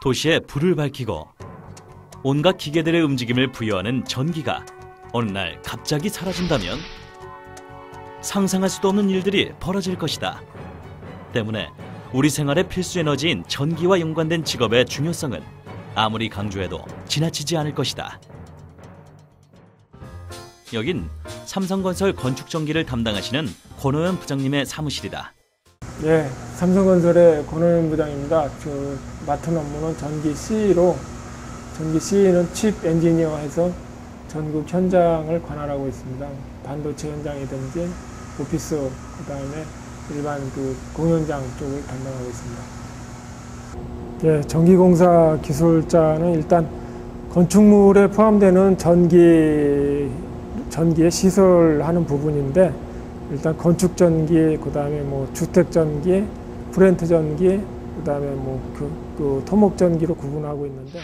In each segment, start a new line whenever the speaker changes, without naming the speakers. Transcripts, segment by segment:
도시에 불을 밝히고 온갖 기계들의 움직임을 부여하는 전기가 어느 날 갑자기 사라진다면 상상할 수도 없는 일들이 벌어질 것이다. 때문에 우리 생활의 필수 에너지인 전기와 연관된 직업의 중요성은 아무리 강조해도 지나치지 않을 것이다. 여긴 삼성건설 건축전기를 담당하시는 권호연 부장님의 사무실이다.
예, 삼성건설의 권호연 부장입니다. 그 맡은 업무는 전기 C로 전기 C는 칩 엔지니어 해서 전국 현장을 관할하고 있습니다. 반도체 현장이든지 오피스 그다음에 일반 그 공연장 쪽을 담당하고 있습니다. 예, 전기공사 기술자는 일단 건축물에 포함되는 전기 전기에 시설하는 부분인데 일단 건축 전기, 그다음에 뭐 주택 전기, 프렌트 전기, 그다음에 뭐그 그 토목 전기로 구분하고 있는데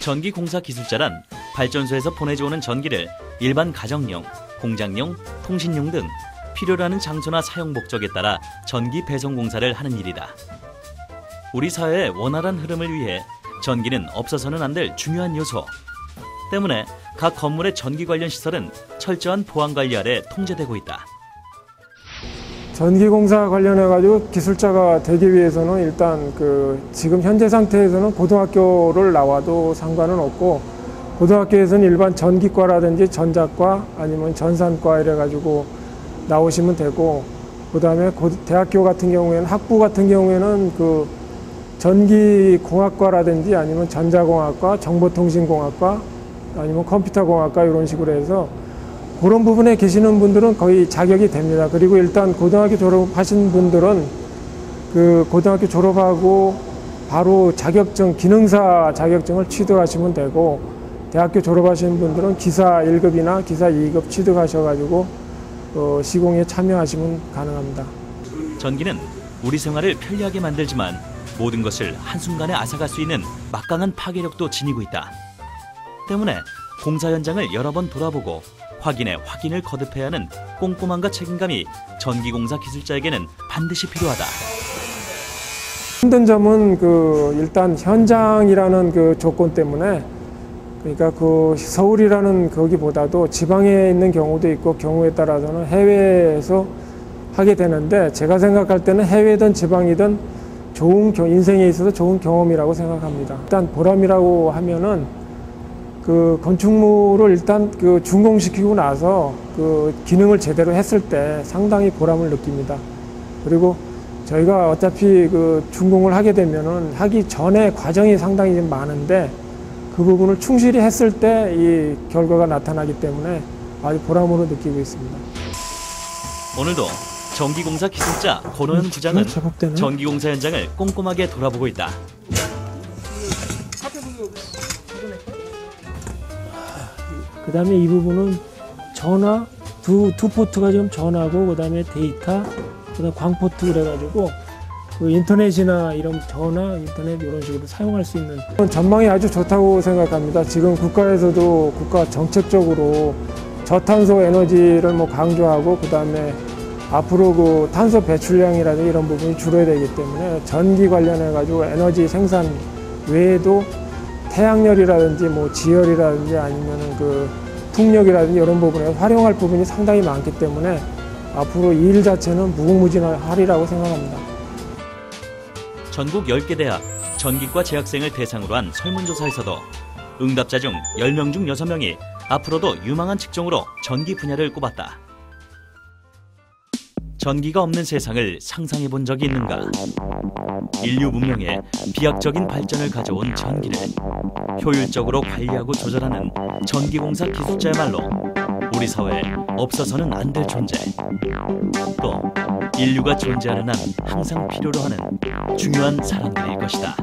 전기 공사 기술자란 발전소에서 보내져오는 전기를 일반 가정용, 공장용, 통신용 등 필요로 하는 장소나 사용 목적에 따라 전기 배송 공사를 하는 일이다. 우리 사회의 원활한 흐름을 위해 전기는 없어서는 안 될 중요한 요소. 때문에 각 건물의 전기 관련 시설은 철저한 보안 관리 아래 통제되고 있다.
전기공사 관련해 가지고 기술자가 되기 위해서는 일단 그 지금 현재 상태에서는 고등학교를 나와도 상관은 없고 고등학교에서는 일반 전기과라든지 전자과 아니면 전산과 이래 가지고 나오시면 되고 그다음에 대학교 같은 경우에는 학부 같은 경우에는 그 전기공학과라든지 아니면 전자공학과, 정보통신공학과 아니면 컴퓨터공학과 이런 식으로 해서 그런 부분에 계시는 분들은 거의 자격이 됩니다. 그리고 일단 고등학교 졸업하신 분들은 그 고등학교 졸업하고 바로 자격증, 기능사 자격증을 취득하시면 되고 대학교 졸업하신 분들은 기사 1급이나 기사 2급 취득하셔가지고 어, 시공에 참여하시면 가능합니다.
전기는 우리 생활을 편리하게 만들지만 모든 것을 한순간에 앗아갈 수 있는 막강한 파괴력도 지니고 있다. 때문에 공사 현장을 여러 번 돌아보고 확인에 확인을 거듭해야 하는 꼼꼼함과 책임감이 전기공사 기술자에게는 반드시 필요하다.
힘든 점은 그 일단 현장이라는 그 조건 때문에 그러니까 그 서울이라는 거기보다도 지방에 있는 경우도 있고 경우에 따라서는 해외에서 하게 되는데 제가 생각할 때는 해외든 지방이든 좋은 인생에 있어서 좋은 경험이라고 생각합니다. 일단 보람이라고 하면은 그 건축물을 일단 그 준공시키고 나서 그 기능을 제대로 했을 때 상당히 보람을 느낍니다. 그리고 저희가 어차피 그 준공을 하게 되면은 하기 전에 과정이 상당히 좀 많은데 그 부분을 충실히 했을 때 이 결과가 나타나기 때문에 아주 보람으로 느끼고 있습니다.
오늘도 전기공사 기술자 권호연 부장은
작업되네.
전기공사 현장을 꼼꼼하게 돌아보고 있다.
그 다음에 이 부분은 전화 두, 두 포트가 지금 전화고 그 다음에 데이터 그 다음에 광포트 그래가지고 그 인터넷이나 이런 전화 인터넷 이런 식으로 사용할 수 있는 전망이 아주 좋다고 생각합니다. 지금 국가에서도 국가 정책적으로 저탄소 에너지를 뭐 강조하고 그 다음에 앞으로 그 탄소 배출량이라든지 이런 부분이 줄어야 되기 때문에 전기 관련해 가지고 에너지 생산 외에도 태양열이라든지 뭐 지열이라든지 아니면은 그 풍력이라든지 이런 부분에 활용할 부분이 상당히 많기 때문에 앞으로 이 일 자체는 무궁무진하리라고 생각합니다.
전국 10개 대학 전기과 재학생을 대상으로 한 설문조사에서도 응답자 중 10명 중 6명이 앞으로도 유망한 직종으로 전기 분야를 꼽았다. 전기가 없는 세상을 상상해 본 적이 있는가? 인류 문명에 비약적인 발전을 가져온 전기를 효율적으로 관리하고 조절하는 전기공사 기술자야말로 우리 사회에 없어서는 안 될 존재. 또 인류가 존재하는 한 항상 필요로 하는 중요한 사람들일 것이다.